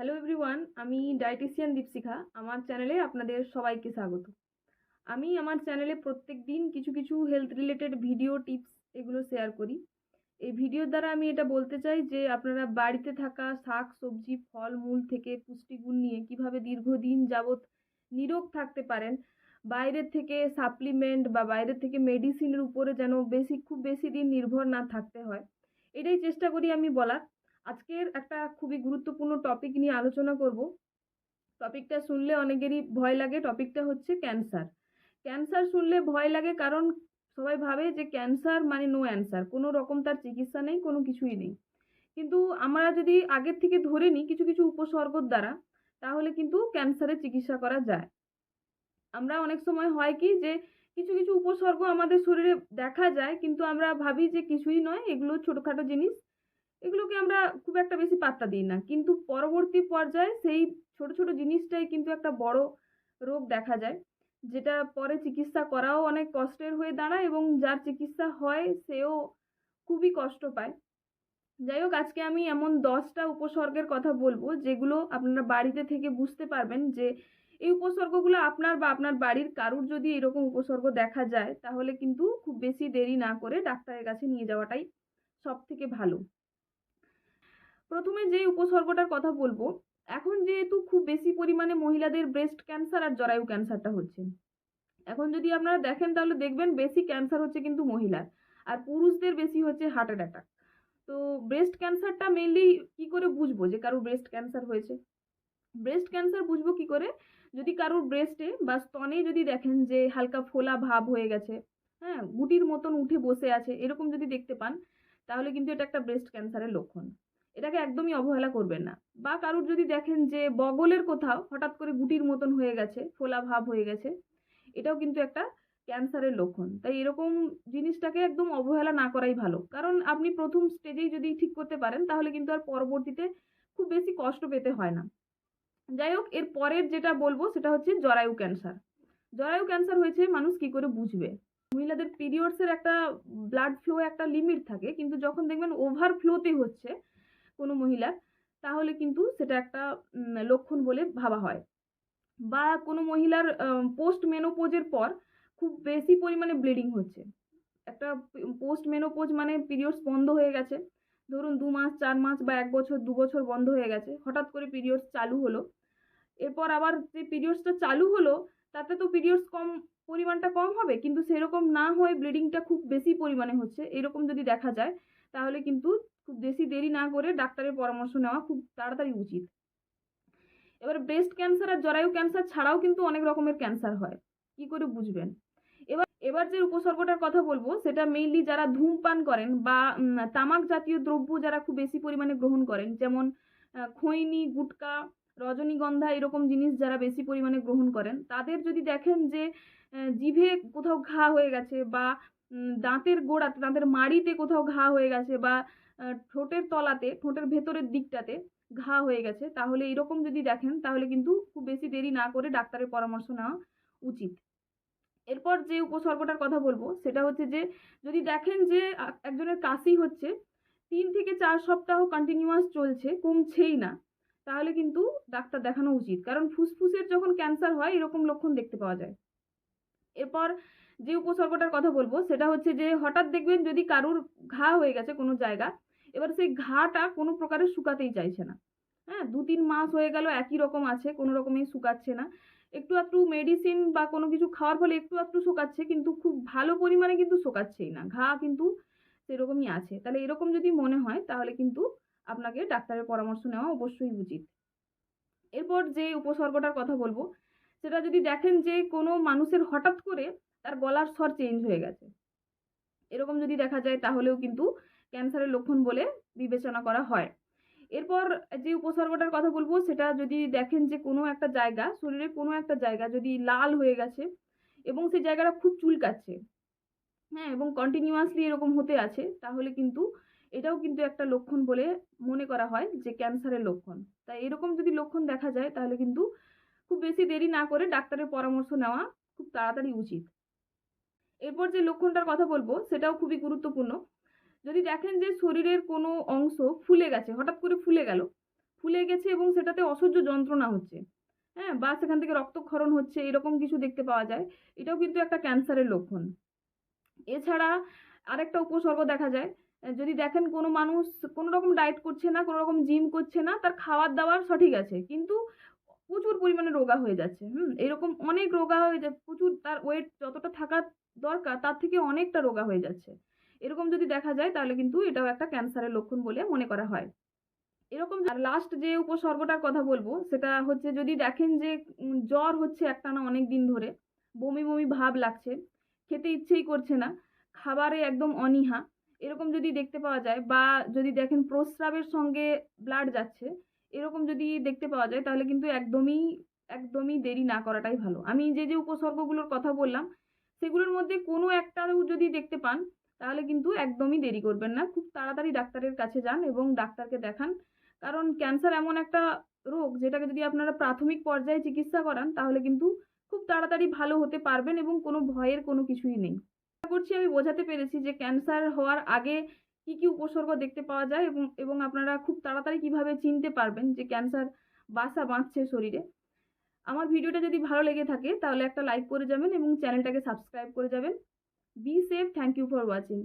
Hello everyone আমি dietician Dipshikha. আমার চ্যানেলে আপনাদের সবাইকে স্বাগত। আমি আমার চ্যানেলে প্রত্যেক দিন কিছু কিছু হেলথ রিলেটেড ভিডিও টিপস এগুলো শেয়ার করি। এই ভিডিওর দ্বারা আমি এটা বলতে চাই যে, আপনারা বাড়িতে থাকা শাক, সবজি, ফল, মূল থেকে পুষ্টিগুণ নিয়ে কীভাবে দীর্ঘদিন যাবৎ নিরোগ থাকতে পারেন, বাইরের থেকে সাপ্লিমেন্ট বা বাইরের থেকে মেডিসিনের উপরে যেন বেশি, খুব বেশি দিন নির্ভর না থাকতে হয়, এটাই চেষ্টা করি আমি বলার। আজকের একটা খুবই গুরুত্বপূর্ণ টপিক নিয়ে আলোচনা করব। টপিকটা শুনলে অনেকেরই ভয় লাগে টপিকটা হচ্ছে ক্যান্সার ক্যান্সার শুনলে ভয় লাগে কারণ সবাই ভাবে যে ক্যান্সার মানে নো অ্যান্সার কোনো রকম তার চিকিৎসা নেই, কোনো কিছুই নেই। কিন্তু আমরা যদি আগের থেকে ধরে নিই কিছু কিছু উপসর্গর দ্বারা, তাহলে কিন্তু ক্যান্সারের চিকিৎসা করা যায়। আমরা অনেক সময় হয় কি যে কিছু কিছু উপসর্গ আমাদের শরীরে দেখা যায়, কিন্তু আমরা ভাবি যে কিছুই নয়, এগুলো ছোটোখাটো জিনিস। এগুলোকে আমরা খুব একটা বেশি পাত্তা দিই না। কিন্তু পরবর্তী পর্যায়ে সেই ছোট ছোট জিনিসটাই কিন্তু একটা বড় রোগ দেখা যায়, যেটা পরে চিকিৎসা করাও অনেক কষ্টের হয়ে দাঁড়ায় এবং যার চিকিৎসা হয় সেও খুবই কষ্ট পায়। যাই হোক, আজকে আমি এমন দশটা উপসর্গের কথা বলব, যেগুলো আপনারা বাড়িতে থেকে বুঝতে পারবেন যে এই উপসর্গগুলো আপনার বা আপনার বাড়ির কারুর যদি এরকম উপসর্গ দেখা যায়, তাহলে কিন্তু খুব বেশি দেরি না করে ডাক্তারের কাছে নিয়ে যাওয়াটাই সব থেকে ভালো। প্রথমে যে উপসর্গটার কথা বলব, এখন যেহেতু খুব বেশি পরিমাণে মহিলাদের ব্রেস্ট ক্যান্সার আর জরায়ু ক্যান্সারটা হচ্ছে। এখন যদি আপনারা দেখেন তাহলে দেখবেন বেশি ক্যান্সার হচ্ছে কিন্তু মহিলার, আর পুরুষদের বেশি হচ্ছে হার্ট অ্যাটাক তো ব্রেস্ট ক্যান্সারটা মেনলি কি করে বুঝব যে কারোর ব্রেস্ট ক্যান্সার হয়েছে? ব্রেস্ট ক্যান্সার বুঝব কি করে? যদি কারোর ব্রেস্টে বা স্তনে যদি দেখেন যে হালকা ফোলা ভাব হয়ে গেছে হ্যাঁ গুটির মতন উঠে বসে আছে, এরকম যদি দেখতে পান, তাহলে কিন্তু এটা একটা ব্রেস্ট ক্যান্সারের লক্ষণ। এটাকে একদমই অবহেলা করবেন না। বা কারুর যদি দেখেন যে বগলের কোথাও হঠাৎ করে গুটির মতন হয়ে গেছে, ফোলা ভাব হয়ে গেছে, এটাও কিন্তু একটা ক্যান্সারের লক্ষণ। তাই এরকম জিনিসটাকে একদম অবহেলা না করাই ভালো। কারণ আপনি প্রথম স্টেজেই যদি ঠিক করতে পারেন, তাহলে কিন্তু আর পরবর্তীতে খুব বেশি কষ্ট পেতে হয় না। যাই হোক, এর পরের যেটা বলব, সেটা হচ্ছে জরায়ু ক্যান্সার। জরায়ু ক্যান্সার হয়েছে মানুষ কি করে বুঝবে? মহিলাদের পিরিয়ডসের একটা ব্লাড ফ্লো একটা লিমিট থাকে, কিন্তু যখন দেখবেন ওভার ফ্লোতে হচ্ছে কোনো মহিলার তাহলে কিন্তু সেটা একটা লক্ষণ বলে ভাবা হয়। বা কোনো মহিলার পোস্ট মেনোপোজের পর খুব বেশি পরিমাণে ব্লিডিং হচ্ছে। একটা পোস্ট মেনোপোজ মানে পিরিয়ডস বন্ধ হয়ে গেছে। ধরুন দু মাস, চার মাস বা এক বছর, দু বছর বন্ধ হয়ে গেছে। হঠাৎ করে পিরিয়ডস চালু হলো। এরপর আবার যে পিরিয়ডসটা চালু হলো, তাতে তো পিরিয়ডস কম, পরিমাণটা কম হবে। কিন্তু সেরকম না হয়ে ব্লিডিংটা খুব বেশি পরিমাণে হচ্ছে। এরকম যদি দেখা যায়, তাহলে কিন্তু খুব বেশি দেরি না করে ডাক্তারের পরামর্শ নেওয়া খুব তাড়াতাড়ি উচিত। এবার ব্রেস্ট ক্যান্সার আর জরায়ু ক্যান্সার ছাড়াও কিন্তু অনেক রকমের ক্যান্সার হয়। কি করে বুঝবেন? এবার এবার যে উপসর্গটার কথা বলব, সেটা মেইনলি যারা ধূমপান করেন বা তামাক জাতীয় দ্রব্য যারা খুব বেশি পরিমাণে গ্রহণ করেন, যেমন খৈনি, গুটকা, রজনীগন্ধা এরকম জিনিস যারা বেশি পরিমাণে গ্রহণ করেন, তাদের যদি দেখেন যে জিভে কোথাও ঘা হয়ে গেছে বা দাঁতের গোড়াতে, দাঁতের মাড়িতে কোথাও ঘা হয়ে গেছে বা ঠোঁটের তলাতে, ঠোঁটের ভেতরের দিকটাতে ঘা হয়ে গেছে, তাহলে এরকম যদি দেখেন, তাহলে কিন্তু খুব বেশি দেরি না করে ডাক্তারের পরামর্শ নেওয়া উচিত। এরপর যে উপসর্গটার কথা বলব, সেটা হচ্ছে যে, যদি দেখেন যে একজনের কাশি হচ্ছে, তিন থেকে চার সপ্তাহ কন্টিনিউয়াস চলছে, কমছেই না, তাহলে কিন্তু ডাক্তার দেখানো উচিত। কারণ ফুসফুসের যখন ক্যান্সার হয়, এরকম লক্ষণ দেখতে পাওয়া যায়। এরপর যে উপসর্গটার কথা বলব, সেটা হচ্ছে যে হঠাৎ দেখবেন যদি কারুর ঘা হয়ে গেছে কোনো জায়গা, এবার সেই ঘাটা কোনো প্রকারে শুকাতেই চাইছে না। হ্যাঁ দু তিন মাস হয়ে গেল একই রকম আছে, কোনো রকমই শুকাচ্ছে না। একটু একটু মেডিসিন বা কোনো কিছু খাওয়ার ফলে একটু একটু শুকাচ্ছে, কিন্তু খুব ভালো পরিমাণে কিন্তু শুকাচ্ছেই না। ঘা কিন্তু সেরকমই আছে। তাহলে এরকম যদি মনে হয়, তাহলে কিন্তু আপনাকে ডাক্তারের পরামর্শ নেওয়া অবশ্যই উচিত। এরপর যে উপসর্গটার কথা বলব সেটা যদি দেখেন যে কোনো মানুষের হঠাৎ করে তার গলার স্বর চেঞ্জ হয়ে গেছে। এরকম যদি দেখা যায় তাহলেও কিন্তু ক্যান্সারের লক্ষণ বলে বিবেচনা করা হয়। এরপর যে উপসর্গটার কথা বলব, সেটা যদি দেখেন যে কোনো একটা জায়গা শরীরের কোনো একটা জায়গা যদি লাল হয়ে গেছে এবং সেই জায়গাটা খুব চুলকাচ্ছে হ্যাঁ এবং কন্টিনিউয়াসলি এরকম হতে আছে, তাহলে কিন্তু এটাও কিন্তু একটা লক্ষণ বলে মনে করা হয় যে ক্যান্সারের লক্ষণ। তাই এরকম যদি লক্ষণ দেখা যায়, তাহলে কিন্তু খুব বেশি দেরি না করে ডাক্তারের পরামর্শ নেওয়া খুব তাড়াতাড়ি উচিত। এরপর যে লক্ষণটার কথা বলব, সেটাও খুবই গুরুত্বপূর্ণ। যদি দেখেন যে শরীরের কোনো অংশ ফুলে গেছে, হঠাৎ করে ফুলে গেল, ফুলে গেছে এবং সেটাতে অসহ্য যন্ত্রণা হচ্ছে হ্যাঁ বা সেখান থেকে রক্তক্ষরণ হচ্ছে, এরকম কিছু দেখতে পাওয়া যায়, এটাও কিন্তু একটা ক্যান্সারের লক্ষণ। এছাড়া আরেকটা উপসর্গ দেখা যায়, যদি দেখেন কোনো মানুষ কোনো রকম ডায়েট করছে না, কোনো রকম জিম করছে না, তার খাওয়ার দাওয়ার সঠিক আছে, কিন্তু প্রচুর পরিমাণে রোগা হয়ে যাচ্ছে, হুম? এরকম অনেক রোগা হয়ে যায়, প্রচুর তার ওয়েট যতটা থাকা দরকার, তার থেকে অনেকটা রোগা হয়ে যাচ্ছে। এরকম যদি দেখা যায়, তাহলে কিন্তু এটাও একটা ক্যান্সারের লক্ষণ বলে মনে করা হয়। এরকম আর লাস্ট যে উপসর্গটার কথা বলব, সেটা হচ্ছে যদি দেখেন যে জ্বর হচ্ছে একটানা অনেক দিন ধরে, বমি বমি ভাব লাগছে, খেতে ইচ্ছেই করছে না, খাবারে একদম অনীহা, এরকম যদি দেখতে পাওয়া যায় বা যদি দেখেন প্রস্রাবের সঙ্গে ব্লাড যাচ্ছে এরকম যদি দেখতে পাওয়া যায়, তাহলে কিন্তু একদমই একদমই দেরি না করাটাই ভালো। আমি যে যে উপসর্গগুলোর কথা বললাম, সেগুলোর মধ্যে কোনো একটাও যদি দেখতে পান, তাহলে কিন্তু একদমই দেরি করবেন না। খুব তাড়াতাড়ি ডাক্তারের কাছে যান এবং ডাক্তারকে দেখান। কারণ ক্যান্সার এমন একটা রোগ, যেটাকে যদি আপনারা প্রাথমিক পর্যায়ে চিকিৎসা করান, তাহলে কিন্তু খুব তাড়াতাড়ি ভালো হতে পারবেন এবং কোনো ভয়ের কোনো কিছুই নেই। আশা করছি আমি বোঝাতে পেরেছি যে ক্যান্সার হওয়ার আগে কি কি উপসর্গ দেখতে পাওয়া যায় এবং এবং আপনারা খুব তাড়াতাড়ি কীভাবে চিনতে পারবেন যে ক্যান্সার বাসা বাঁধছে শরীরে? আমার ভিডিওটা যদি ভালো লেগে থাকে, তাহলে একটা লাইক করে যাবেন এবং চ্যানেলটাকে সাবস্ক্রাইব করে যাবেন। Be safe thank you for watching